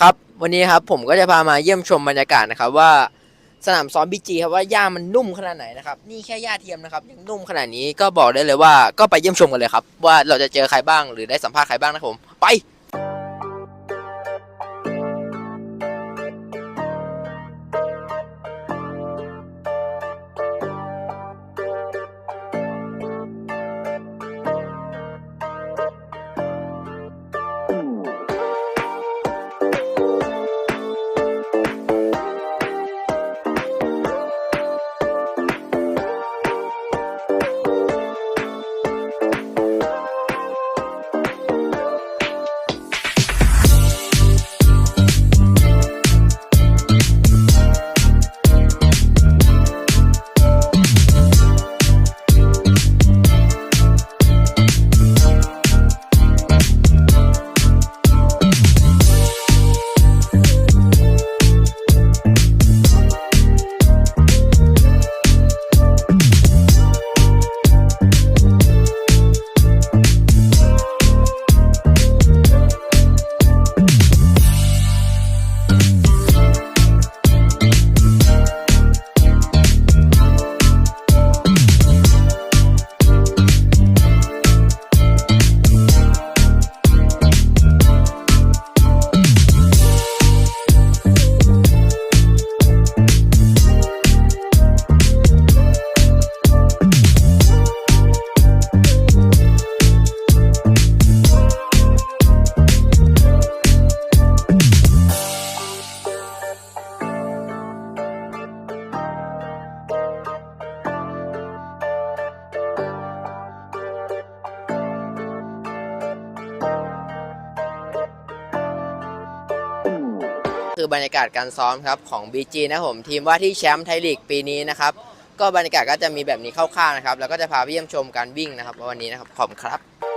ครับ วันนี้ครับผมก็จะพามาเยี่ยมชมบรรยากาศนะครับ ว่าสนามซ้อมบีจีครับว่าหญ้ามันนุ่มขนาดไหนนะครับนี่แค่หญ้าเทียมนะครับยังนุ่มขนาดนี้ก็บอกได้เลยว่าก็ไปเยี่ยมชมกันเลยครับ ว่าเราจะเจอใครบ้างหรือได้สัมภาษณ์ใครบ้างนะครับผมไป คือบรรยากาศการซ้อมครับของ BG นะผมทีมว่าที่แชมป์ไทยลีกปีนี้นะครับก็บรรยากาศก็จะมีแบบนี้คร่าวๆนะครับแล้วก็จะพาไปเยี่ยมชมการวิ่งนะครับวันนี้นะครับขอบครับ